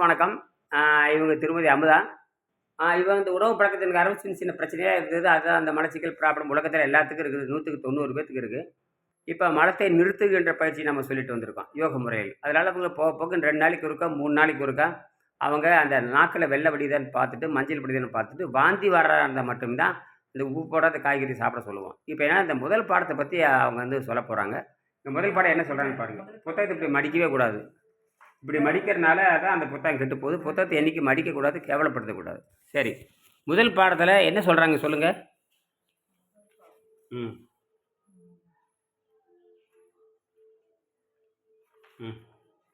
வணக்கம். இவங்க திருமதி அமுதா. இவங்க இந்த உணவு பழக்கத்தின் காரணம் சின்ன சின்ன பிரச்சனையாக இருக்குது அதுதான் அந்த மலச்சிக்கல் ப்ராப்ளம் உலகத்தில் எல்லாத்துக்கும் இருக்குது. நூற்றுக்கு தொண்ணூறு பேத்துக்கு இருக்குது இப்போ மலத்தை நிறுத்துகின்ற பயிற்சி நம்ம சொல்லிட்டு வந்திருக்கோம். யோக முறையில். அதனால் அவங்க போக போக ரெண்டு நாளைக்கு ஒருக்கா மூணு நாளைக்கு ஒருக்கா அவங்க அந்த நாக்கில் வெள்ளை வடிதான்னு பார்த்துட்டு மஞ்சள் வடிதான்னு பார்த்துட்டு வாந்தி வர்றதா இருந்தால் மட்டும்தான் இந்த உப்பு போடாத காய்கறி சாப்பிட சொல்லுவோம். இப்போ ஏன்னா இந்த முதல் பாடத்தை பற்றி அவங்க வந்து சொல்ல போகிறாங்க இந்த முதல் பாடம் என்ன சொல்கிறாங்கன்னு பாருங்கள் புத்தகத்தை இப்படி மடிக்கவே கூடாது. இப்படி மடிக்கிறனால தான் அந்த புத்தகம் கெட்டு போகுது. புத்தகத்தை என்றைக்கு மடிக்கக்கூடாது கேவலப்படுத்தக்கூடாது. சரி. முதல் பாடத்தில் என்ன சொல்கிறாங்க சொல்லுங்கள் ம். ம்.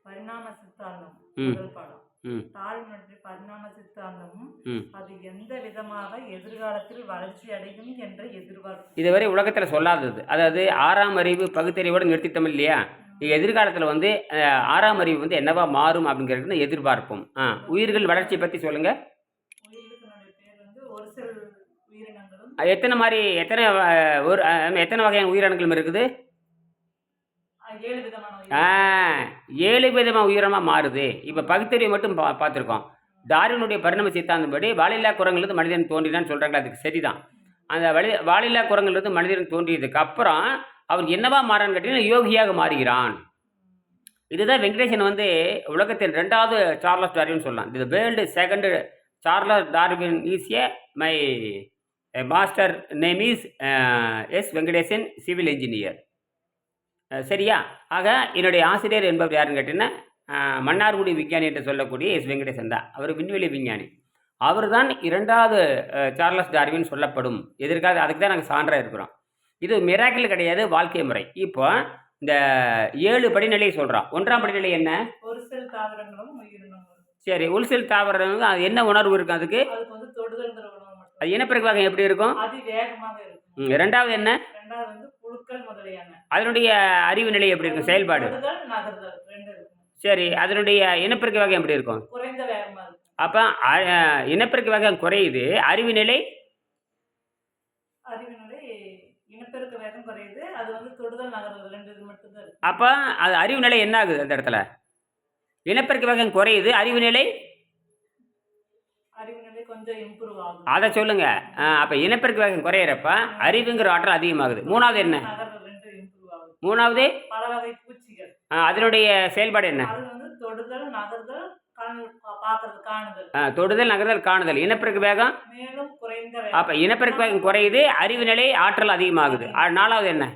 பரிணாம சித்தாந்தம். முதல் பாடம். ம். தாழ் மற்றும் பரிணாம சித்தாந்தமும் அது எந்த விதமாக எதிர்காலத்தில் வளர்ச்சி அடையும் என்ற எதிர்பார்ப்பு. இதுவரை உலகத்தில் சொல்லாதது. அதாவது ஆறாம் அறிவு பகுத்தறிவோடு நிறுத்திட்டோம் இல்லையா? எதிர்காலத்தில் வந்து ஆறாம் அறிவு வந்து என்னவா மாறும் அப்படிங்கிறது எதிர்பார்ப்போம். ஆ உயிர்கள் வளர்ச்சி பற்றி சொல்லுங்கள் எத்தனை மாதிரி எத்தனை ஒரு எத்தனை வகையான உயிரினங்களும் இருக்குது? ஏழு விதமாக உயிரமாக மாறுது. இப்போ பகுத்தறிவு மட்டும் பா பார்த்துருக்கோம். டார்வினுடைய பரிணாம சித்தாந்தப்படி வாலில்லா குரங்கிலிருந்து மனிதன் தோன்றினான்னு சொல்கிறாங்களா அதுக்கு சரிதான். அந்த வழி வாலில்லா குரங்கிலிருந்து மனிதன் தோன்றியதுக்கு அப்புறம் அவன் என்னவா மாறான்னு கேட்டீங்கன்னா யோகியாக மாறுகிறான். இதுதான் வெங்கடேசன் வந்து உலகத்தின் ரெண்டாவது சார்லஸ் டார்வின் சொல்லலாம். இது world second Charles Darwin is a my master name is S Venkatesan civil engineer சரியா? ஆக என்னுடைய ஆசிரியர் என்பவர் யாருன்னு கேட்டீங்கன்னா மன்னார்குடி விஞ்ஞானி என்று சொல்லக்கூடிய எஸ் வெங்கடேசன் தான். அவர் விண்வெளி விஞ்ஞானி. அவர் தான் இரண்டாவது சார்லஸ் டார்வின் சொல்லப்படும். எதற்காக? அதுக்கு தான் நாங்கள் சான்றாக இருக்கிறோம். இது மிராக்கிள் கிடையாது வாழ்க்கை முறை. இப்போ இந்த ஏழு படிநிலையை சொல்கிறோம் ஒன்றாம் படிநிலை என்ன? ஒரு சில தாவரங்களும் சரி உள்செல் தாவரம் அது என்ன உணர்வு இருக்கும் அதுக்கு? அது இனப்பெருக்க வகை எப்படி இருக்கும்? ரெண்டாவது என்ன? அதனுடைய அறிவு நிலை எப்படி இருக்கும்? செயல்பாடு. சரி அதனுடைய இனப்பெருக்க வகை எப்படி இருக்கும்? அப்போ இனப்பெருக்க வகை குறையுது அறிவு நிலை அறிவினுடைய இனப்பெருக்க வேகம் குறையுது அது வந்து தொடுதல் நகர்தல் ரெண்டு இது மட்டும்தான் இருக்கு அப்போ அது அறிவு நிலை என்ன ஆகுது அந்த இடத்துல? இனப்பெருக்க வேகம் குறையுது அறிவு நிலை? அதை சொல்லுங்க. அப்போ இனப்பெருக்க வேகம் குறையிறப்ப அறிவுங்கிற ஆற்றல் அதிகமாகுது. மூணாவது என்ன? மூணாவது? அதனுடைய செயல்பாடு என்ன? தொடுதல் நகர்தல் காணுதல். இனப்பெருக்க வேகம்? அப்போ இனப்பெருக்க வேகம் குறையுது அறிவு நிலை ஆற்றல் அதிகமாகுது. நாலாவது என்ன?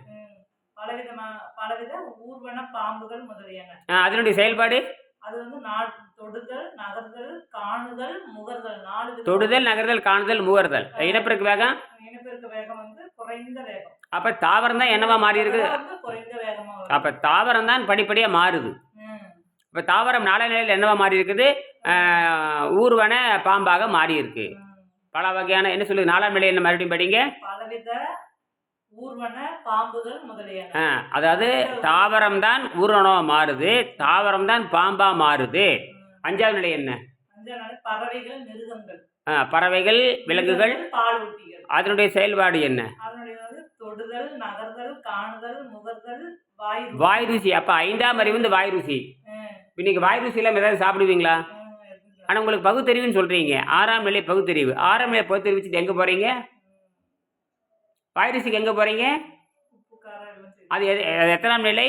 பலவித ஊர்வன பாம்புகள் முதலியன. அதனுடைய செயல்பாடு? அது வந்து தொடுதல் நகர்தல் காணுதல் முகர்தல். நாலு தொடுதல் நகர்தல் காணுதல் முகர்தல். இனப்பெருக்க வேகம்? இனப்பெருக்க வேகம் வந்து குறைந்த வேகம். அப்போ தாவரம் தான் என்னவா மாறி இருக்குது குறைந்த வேகமா அப்போ தாவரம் தான் படிப்படியாக மாறுது இப்போ தாவரம் நாள நிலையில் என்னவா மாறி இருக்குது ஊர்வன பாம்பாக மாறி இருக்கு. பல வகையான என்ன சொல்லுது? நாலாம் நிலை என்ன மறுபடியும் படிங்க? பலவித ஆ, அதாவது தாவரம் தான் ஊர்வனமாக மாறுது தாவரம் தான் பாம்பாக மாறுது. அஞ்சாவது நிலை என்ன? ஆ, பறவைகள் விலங்குகள். அதனுடைய செயல்பாடு என்ன? வாய் ருசி. அப்போ ஐந்தாம் அறிவு வந்து வாய் ருசி இன்னைக்கு வாய் ருசியில் ஏதாவது சாப்பிடுவீங்களா. ஆனால் உங்களுக்கு பகுத்தறிவுன்னு சொல்கிறீங்க ஆறாம் நிலை பகுத்தறிவு. ஆறாம் நிலை பகுத்தறிவு வச்சுட்டு எங்கே போகிறீங்க வாய் ருசிக்கு எங்கே போகிறீங்க. அது எது- எத்தனாம் நிலை?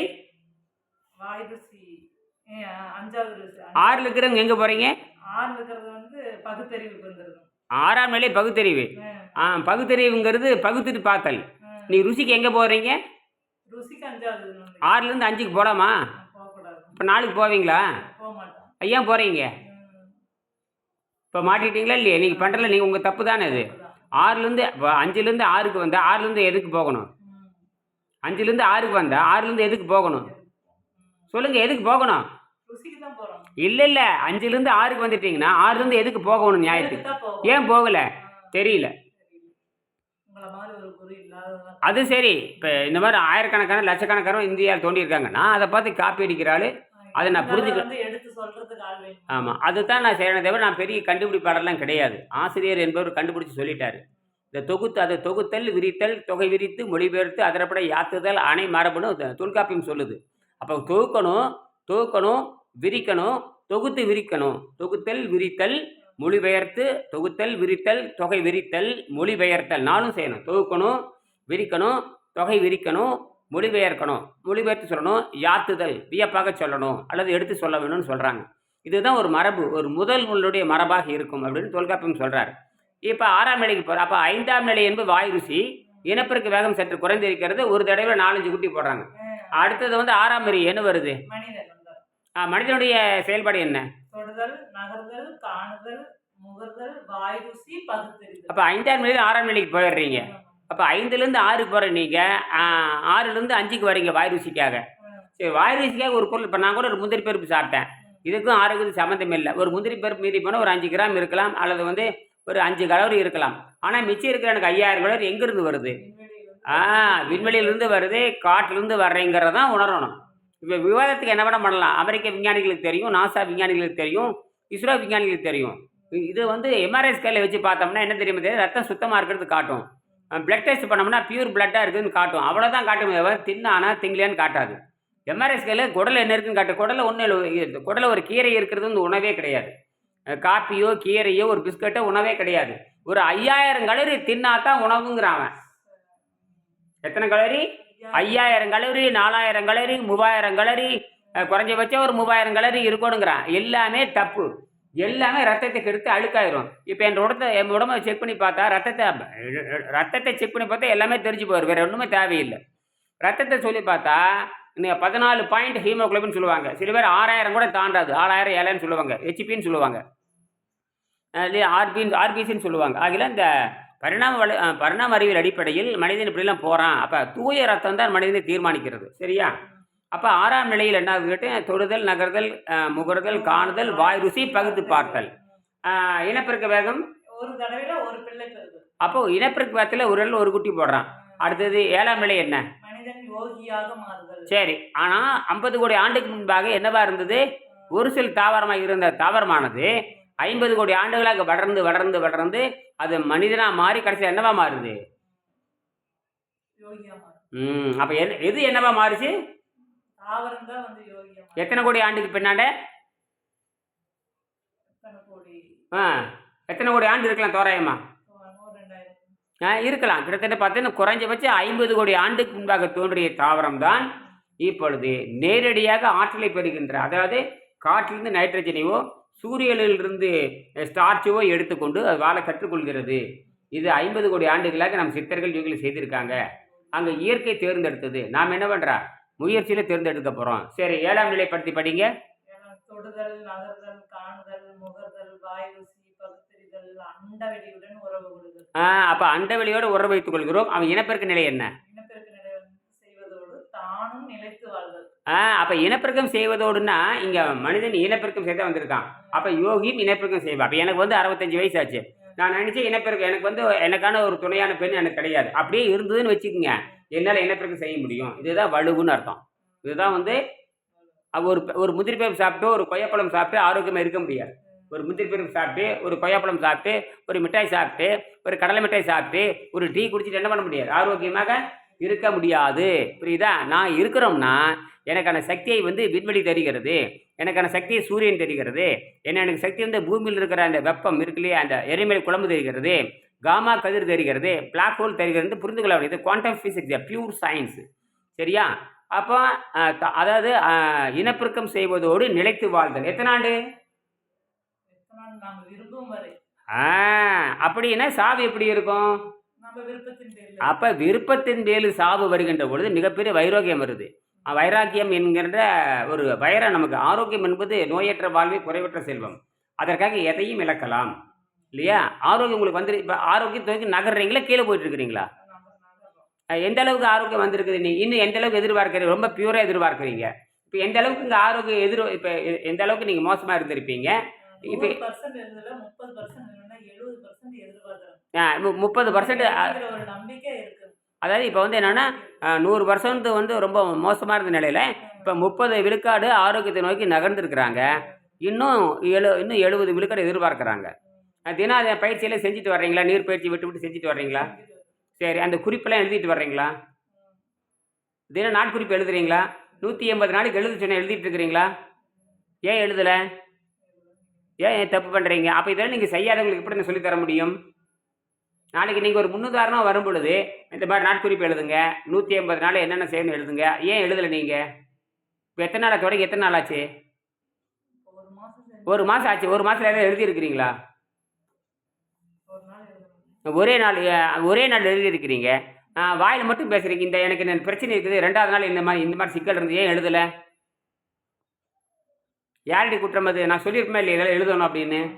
ஆறில் இருக்கிறவங்க எங்கே போகிறீங்க ஆறாம் நிலை பகுத்தறிவு. ஆ. பகுத்தறிவுங்கிறது பகுத்துட்டு பார்த்தல். நீ ருசிக்கு எங்கே போகிறீங்க. ஆறுலேருந்து அஞ்சுக்கு போகலாமா இப்போ நாலுக்கு போவீங்களா? ஐயா போகிறீங்க இப்போ மாட்டிட்டீங்களா இல்லையா? நீங்கள் பண்ணுறல நீங்கள் உங்கள் தப்பு தானே அது. ஆறுலேருந்து இப்போ அஞ்சுலேருந்து ஆறுக்கு வந்தால் ஆறுலேருந்து எதுக்கு போகணும்? அஞ்சுலேருந்து ஆறுக்கு வந்தால் ஆறுலேருந்து எதுக்கு போகணும். சொல்லுங்கள் எதுக்கு போகணும்? இல்லை இல்லை அஞ்சுலேருந்து ஆறுக்கு வந்துட்டீங்கன்னா ஆறுலேருந்து எதுக்கு போகணும் நியாயத்துக்கு. ஏன் போகலை? தெரியல. அது சரி இப்போ இந்த மாதிரி ஆயிரக்கணக்கான லட்சக்கணக்கான இந்தியாவில் தோண்டியிருக்காங்க. நான் அதை பார்த்து காப்பி அடிக்கிறாள் அதை நான் புரிஞ்சுக்க- ஆமாம் அதை தான் ஆமாம் அதுதான் நான் செய்கிறேன் தவிர நான் பெரிய கண்டுபிடிப்பாளர்லாம் கிடையாது. ஆசிரியர் என்பவர் கண்டுபிடிச்சி சொல்லிட்டார். இந்த தொகுத்து அதை தொகுத்தல் விரித்தல் தொகை விரித்து மொழிபெயர்த்து அதரப்பட யாத்துதல் அணை மரபணும் தொல்காப்பியம் சொல்லுது. அப்போ தொகுக்கணும் தொகுக்கணும் விரிக்கணும் தொகுத்து விரிக்கணும். தொகுத்தல் விரித்தல் மொழிபெயர்த்து தொகுத்தல் விரித்தல் தொகை விரித்தல் மொழிபெயர்த்தல் நானும் செய்யணும். தொகுக்கணும் விரிக்கணும் தொகை விரிக்கணும் மொழிபெயர்க்கணும். மொழிபெயர்த்து சொல்லணும் யாத்துதல் வியப்பாக சொல்லணும் அல்லது எடுத்து சொல்ல வேணும்னு சொல்கிறாங்க இதுதான் ஒரு மரபு ஒரு முதல் நூலுடைய மரபாக இருக்கும் அப்படின்னு தொல்காப்பியம் சொல்கிறார் இப்போ ஆறாம் நிலைக்கு போகிற அப்போ ஐந்தாம் நிலை என்பது வாய் ருசி இனப்பெருக்கு வேகம் சற்று குறைந்திருக்கிறது ஒரு தடவை நாலஞ்சு குட்டி போடுறாங்க. அடுத்தது வந்து ஆறாம் நெறி என்ன வருது? ஆ, மனிதனுடைய செயல்பாடு என்ன? அப்போ ஐந்தாம் நிலையில் ஆறாம் நிலைக்கு போயிடுறீங்க. அப்போ ஐந்துலேருந்து ஆறுக்கு போகிற நீங்கள் ஆறுலேருந்து அஞ்சுக்கு வரீங்க வாய் ருசிக்காக. சரி வாய் ருசிக்காக ஒரு பொருள் இப்போ நான் கூட ஒரு முந்திரி பருப்பு சாப்பிட்டேன். இதுக்கும் ஆரோக்கியம் சம்மந்தம் இல்லை. ஒரு முந்திரி பருப்பு மீறி போனால் ஒரு அஞ்சு கிராம் இருக்கலாம் அல்லது வந்து ஒரு அஞ்சு கலோரி இருக்கலாம். ஆனால் மிச்சம் இருக்கிற எனக்கு ஐயாயிரம் கலோரி எங்கேருந்து வருது? ஆ விண்வெளியிலிருந்து வருது காட்டிலிருந்து வர்றேங்கிறத தான் உணரணும். இப்போ விவாதத்துக்கு என்ன வேணா பண்ணலாம். அமெரிக்க விஞ்ஞானிகளுக்கு தெரியும் நாசா விஞ்ஞானிகளுக்கு தெரியும் இஸ்ரோ விஞ்ஞானிகளுக்கு தெரியும். இது வந்து எம்ஆர்ஐ ஸ்கேலில் வச்சு பார்த்தோம்னா என்ன தெரியுமா தெரியும் ரத்தம் சுத்தமாக இருக்கிறது காட்டும். பிளட் டெஸ்ட் பண்ணோம்னா பியூர் பிளட்டாக இருக்குதுன்னு காட்டும். அவ்வளோதான் காட்டும் தின்னானா திங்கலையான்னு காட்டாது. எம்ஆர்ஐ ஸ்கேலில் குடல் என்ன இருக்குன்னு காட்டு. குடலை ஒன்றும் குடலை ஒரு கீரை இருக்கிறது வந்து உணவே கிடையாது. காப்பியோ கீரையோ ஒரு பிஸ்கட்டோ உணவே கிடையாது. ஒரு ஐயாயிரம் கலோரி தின்னாத்தான் உணவுங்கிறான் அவன் எத்தனை கலோரி? ஐயாயிரம் கலோரி நாலாயிரம் கலோரி மூவாயிரம் கலோரி குறைஞ்சபட்சம் ஒரு மூவாயிரம் கலோரி இருக்கணுங்கிறான். எல்லாமே தப்பு. எல்லாமே ரத்தத்தை கெடுத்து அழுக்காயிரும். இப்போ என் உடத்தை என் உடம்ப செக் பண்ணி பார்த்தா ரத்தத்தை ரத்தத்தை செக் பண்ணி பார்த்தா எல்லாமே தெரிஞ்சு போயிடும் வேறு ஒன்றுமே தேவையில்லை. ரத்தத்தை சொல்லி பார்த்தா பதினாலு பாயிண்ட் ஹீமோகுளோபின் சொல்லுவாங்க. சில பேர் ஆறாயிரம் கூட தாண்டாது. ஆறாயிரம் ஏழாயிரம் சொல்லுவாங்க. ஹெச்பின்னு சொல்லுவாங்க. இல்லையா ஆர்பின் ஆர்பிசின்னு சொல்லுவாங்க. ஆகில இந்த பரிணாம வள பரிணாம அறிவியல் அடிப்படையில் மனிதன் இப்படிலாம் போகிறான் அப்போ தூய ரத்தம் தான் மனிதனை தீர்மானிக்கிறது. சரியா? அப்போ ஆறாம் நிலையில் என்ன கேட்டு தொடுதல் நகர்தல் முகர்தல் காணுதல் வாய் ருசி பகுத்து பார்த்தல். இனப்பெருக்க வேகம்? ஒரு தடவையில ஒரு பிள்ளை அப்போ இனப்பெருக்க வேகத்தில் ஒரு ஒரு குட்டி போடுறான். அடுத்தது ஏழாம் நிலை என்ன? மனிதன் யோகியாக மாறுதல். சரி ஆனால் ஐம்பது கோடி ஆண்டுக்கு முன்பாக என்னவா இருந்தது? ஒரு சில தாவரமாக இருந்த தாவரமானது ஐம்பது கோடி ஆண்டுகளாக வளர்ந்து வளர்ந்து வளர்ந்து அது மனிதனாக மாறி கடைசியில் என்னவா மாறுது? ம் அப்போ எது எது என்னவா மாறுச்சு? எத்தனை கோடி ஆண்டுக்கு பின்னாண்ட? ஆ எத்தனை கோடி ஆண்டு இருக்கலாம் தோராயமா? இருக்கலாம். கிட்டத்தட்ட பார்த்தீங்கன்னா குறைஞ்சபட்சம் ஐம்பது கோடி ஆண்டுக்கு முன்பாக தோன்றிய தாவரம் தான் இப்பொழுது நேரடியாக ஆற்றலை பெறுகின்ற அதாவது காற்றிலிருந்து நைட்ரஜனையோ சூரியனிலிருந்து ஸ்டார்ச்சோ எடுத்துக்கொண்டு அது வாழ கற்றுக்கொள்கிறது. இது ஐம்பது கோடி ஆண்டுகளாக நம் சித்தர்கள் இவங்களை செய்திருக்காங்க. அங்கே இயற்கை தேர்ந்தெடுத்தது. நாம் என்ன பண்ணுறா முயற்சியில் தேர்ந்தெடுக்க போகிறோம் சரி ஏழாம் நிலைப்படுத்தி படிங்க. தொடுதல் நகர்தல் காணுதல் முகர்தல் வாய் கொள்ளுதல் அப்போ அண்டவெளியோடு உறவு வைத்துக் கொள்கிறோம். அவன் இனப்பெருக்க நிலை என்ன? ஆ அப்போ இனப்பெருக்கம் செய்வதோடுனா இங்கே மனிதன் இனப்பெருக்கம் செய்த வந்திருக்கான். அப்போ யோகியும் இனப்பெருக்கம் செய்வான். அப்போ எனக்கு வந்து அறுபத்தஞ்சு வயசு ஆச்சு நான் நினச்சேன் இனப்பெருக்கம் எனக்கு வந்து எனக்கான ஒரு துணையான பெண் எனக்கு கிடையாது. அப்படியே இருந்ததுன்னு வச்சுக்கோங்க என்னால் இனப்பெருக்கம் செய்ய முடியும். இதுதான் வலுவுன்னு அர்த்தம். இதுதான் வந்து ஒரு ஒரு பருப்பு சாப்பிட்டு ஒரு கொய்யாப்பழம் சாப்பிட்டு ஆரோக்கியமாக இருக்க முடியாது. ஒரு முந்திரி பருப்பு சாப்பிட்டு ஒரு கொய்யாப்பழம் சாப்பிட்டு ஒரு மிட்டாய் சாப்பிட்டு ஒரு கடலை மிட்டாய் சாப்பிட்டு ஒரு டீ குடிச்சிட்டு என்ன பண்ண முடியாது? ஆரோக்கியமாக இருக்க முடியாது. புரியுதா? நான் இருக்கிறோம்னா எனக்கான சக்தியை வந்து விண்வெளி தருகிறது. எனக்கான சக்தியை சூரியன் தெரிகிறது. என்ன எனக்கு சக்தி வந்து பூமியில் இருக்கிற அந்த வெப்பம் இருக்கு இல்லையா அந்த எரிமலை குழம்பு தெரிகிறது. காமா கதிர் தெரிகிறது. பிளாக் ஹோல் தெரிகிறது புரிந்து கொள்ள வேண்டியது. குவாண்டம் ஃபிசிக்ஸ் பியூர் சயின்ஸ் சரியா? அப்போ அதாவது இனப்பெருக்கம் செய்வதோடு நிலைத்து வாழ்தல். எத்தனை ஆண்டு எத்தனை நாம விரும்பும் வரை ஆ, அப்படின்னா சாவு எப்படி இருக்கும்? அப்போ விருப்பத்தின் மேலு சாவு வருகின்ற பொழுது மிகப்பெரிய வைரோக்கியம் வருது. வைராக்கியம் என்கின்ற ஒரு வைரம் நமக்கு ஆரோக்கியம் என்பது நோயற்ற வாழ்வே குறைவற்ற செல்வம். அதற்காக எதையும் இழக்கலாம். இல்லையா? ஆரோக்கியம் உங்களுக்கு வந்து இப்போ ஆரோக்கியத்தை நோக்கி நகர்றீங்களா? கீழே போயிட்டு இருக்கிறீங்களா எந்த அளவுக்கு ஆரோக்கியம் வந்திருக்குது? நீ இன்னும் எந்த அளவுக்கு எதிர்பார்க்குறீங்க? ரொம்ப பியூராக எதிர்பார்க்குறீங்க. இப்போ எந்த அளவுக்கு இங்கே ஆரோக்கியம் எதிர் இப்போ எந்த அளவுக்கு நீங்கள் மோசமாக இருந்திருப்பீங்க? இப்ப- முப்பது பர்சன்ட் அதாவது இப்போ வந்து என்னென்னா நூறு பர்சன்ட் வந்து ரொம்ப மோசமாக இருந்த நிலையில் இப்போ முப்பது விழுக்காடு ஆரோக்கியத்தை நோக்கி நகர்ந்துருக்குறாங்க. இன்னும் எழு இன்னும் எழுபது விழுக்காடு எதிர்பார்க்குறாங்க. தினம் அதை பயிற்சியெல்லாம் செஞ்சுட்டு வர்றீங்களா? நீர் பயிற்சி விட்டு விட்டு செஞ்சுட்டு வர்றீங்களா? சரி அந்த குறிப்பெல்லாம் எழுதிட்டு வர்றீங்களா? தினம் நாட்குறிப்பு எழுதுறீங்களா? நூற்றி எண்பது நாளைக்கு எழுத சொன்ன எழுதிட்டு இருக்கிறீங்களா? ஏன் எழுதலை? ஏன் ஏன் தப்பு பண்ணுறீங்க அப்போ இதெல்லாம் நீங்கள் செய்யாதவங்களுக்கு எப்படி நான் சொல்லித்தர முடியும்? நாளைக்கு நீங்கள் ஒரு முன்னுதாரணம் வரும் பொழுது இந்த மாதிரி நாட்குறிப்பு எழுதுங்க. நூற்றி ஐம்பது நாள் என்னென்ன செய்யணும் எழுதுங்க. ஏன் எழுதலை நீங்கள் இப்போ எத்தனை நாளாக தொடங்கி எத்தனை நாள் ஆச்சு? ஒரு மாதம் ஆச்சு. ஒரு மாதத்தில் ஏதாவது எழுதியிருக்கிறீங்களா? ஒரே நாள் ஒரே நாள் எழுதியிருக்கிறீங்க. வாயில் மட்டும் பேசுகிறீங்க இந்த எனக்கு பிரச்சனை இருக்குது. ரெண்டாவது நாள் இந்த மாதிரி இந்த மாதிரி சிக்கல் இருந்து ஏன் எழுதலை? யாரடி குற்றம் அது? நான் சொல்லியிருப்பேன் இல்லை இதெல்லாம் எழுதணும் அப்படின்னு.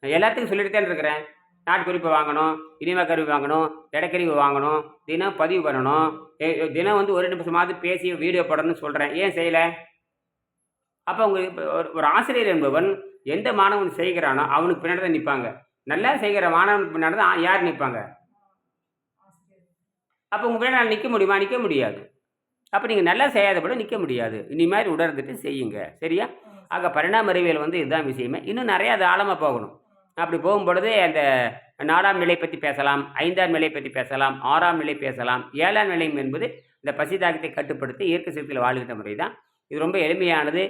நான் எல்லாத்துக்கும் சொல்லிட்டு இருக்கிறேன். நாட்குறிப்பு வாங்கணும் இனிமே கருவி வாங்கணும் இடக்கருவி வாங்கணும் தினம் பதிவு பண்ணணும். ஏ- தினம் வந்து ஒரு நிமிஷமாவது பேசி வீடியோ போடணும்னு சொல்கிறேன் ஏன் செய்யலை? அப்போ உங்களுக்கு ஒரு ஒரு ஆசிரியர் என்பவன் எந்த மாணவன் செய்கிறானோ அவனுக்கு பின்னாடி தான் நிற்பாங்க. நல்லா செய்கிற மாணவனுக்கு பின்னாடி தான் யார் நிற்பாங்க? அப்போ உங்கள் பின்னாடி நிற்க முடியுமா? நிற்க முடியாது. அப்போ நீங்கள் நல்லா செய்யாதபடி நிற்க முடியாது. இனி மாதிரி உணர்ந்துட்டு செய்யுங்க. சரியா? ஆக பரிணாம அறிவியல் வந்து இதுதான் விஷயமே. இன்னும் நிறையா அது ஆழமாக போகணும். அப்படி போகும்பொழுது அந்த நாலாம் நிலை பற்றி பேசலாம் ஐந்தாம் நிலை பற்றி பேசலாம் ஆறாம் நிலை பேசலாம் ஏழாம் நிலையம் என்பது இந்த பசி தாக்கத்தை கட்டுப்படுத்தி இயற்கை சக்தியில் வாழ்கின்ற முறை தான் இது ரொம்ப எளிமையானது.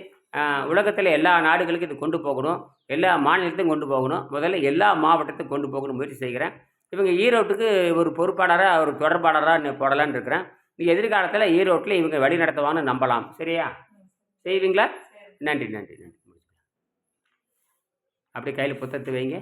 உலகத்தில் எல்லா நாடுகளுக்கும் இது கொண்டு போகணும். எல்லா மாநிலத்தையும் கொண்டு போகணும். முதல்ல எல்லா மாவட்டத்தையும் கொண்டு போகணும் முயற்சி செய்கிறேன். இவங்க ஈரோட்டுக்கு ஒரு பொறுப்பாளராக ஒரு தொடர்பாளராக போடலான்னு இருக்கிறேன். எதிர்காலத்தில் ஈரோட்டில் இவங்க வழி நடத்துவான்னு நம்பலாம். சரியா? செய்வீங்களா? நன்றி நன்றி நன்றி. அப்படி கையில் புத்தகத்தை வைங்க.